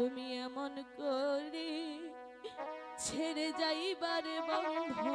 তুমি এমন করে ছেড়ে যাইবার বন্ধু